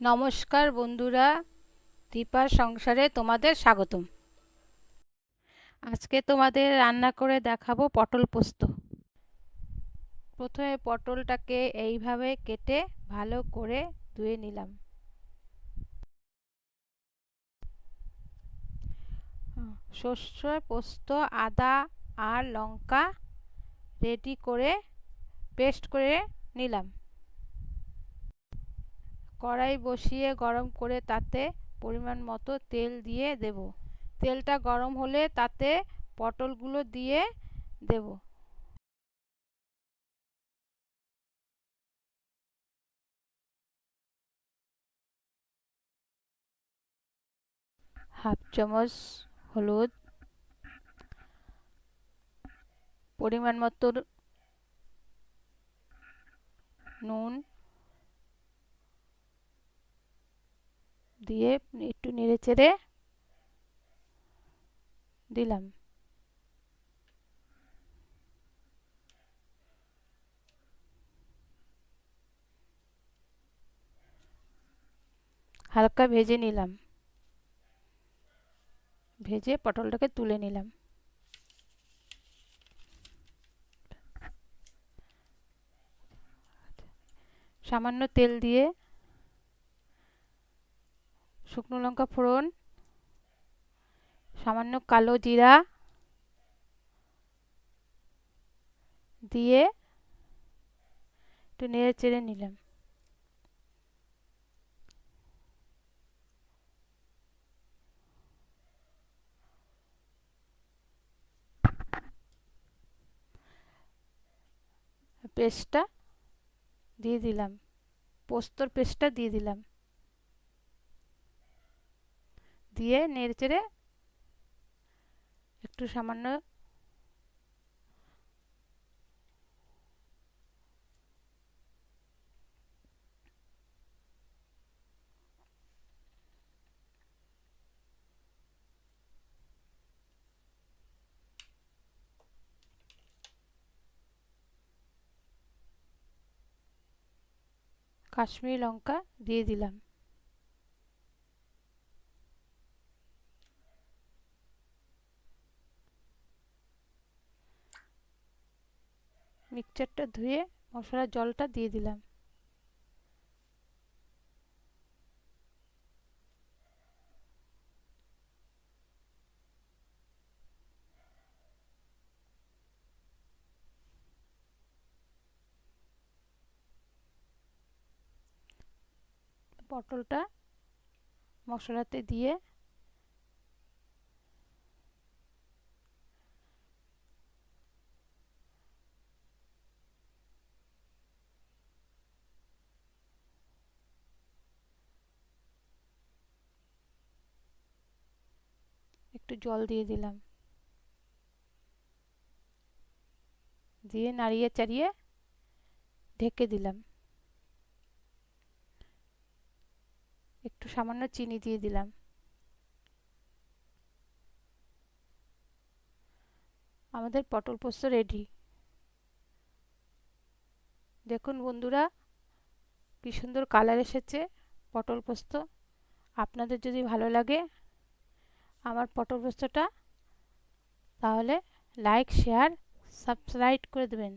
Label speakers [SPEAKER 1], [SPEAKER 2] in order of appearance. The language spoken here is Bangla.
[SPEAKER 1] নমস্কার বন্ধুরা, দীপার সংসারে তোমাদের স্বাগতম। আজকে তোমাদের রান্না করে দেখাবো পটল পোস্ত। প্রথমে পটলটাকে এইভাবে কেটে ভালো করে ধুয়ে নিলাম। শস্য পোস্ত, আদা আর লঙ্কা রেডি করে পেস্ট করে নিলাম। কড়াই বসিয়ে গরম করে তাতে পরিমাণ মতো তেল দিয়ে দেব। তেলটা গরম হলে তাতে পটলগুলো দিয়ে দেব। হাফ চামচ হলুদ, পরিমাণ মতো নুন দিয়ে একটু নেড়ে চেড়ে দিলাম। হালকা ভেজে নিলাম। ভেজে পটলটাকে তুলে নিলাম। সামান্য তেল দিয়ে শুকনো লঙ্কা ফোড়ন, সামান্য কালো জিরা দিয়ে একটু নেড়ে চেড়ে নিলাম। পেস্টটা দিয়ে দিলাম, পোস্তর পেস্টটা দিয়ে দিলাম। দিয়ে নেড়েচেড়ে একটু সামান্য কাশ্মীরি লঙ্কা দিয়ে দিলাম। মিক্সচারটা ধুয়ে মশলার জলটা দিয়ে দিলাম। পটলটা মশলাতে দিয়ে একটু জল দিয়ে দিলাম। দিয়ে নাড়িয়ে চাড়িয়ে ঢেকে দিলাম। একটু সামান্য চিনি দিয়ে দিলাম। আমাদের পটল পোস্ত রেডি দেখুন বন্ধুরা, কি সুন্দর কালার এসেছে পটল পোস্ত। আপনাদের যদি ভালো লাগে আমার পটল তাহলে লাইক শেয়ার সাবস্ক্রাইব করে দেবেন।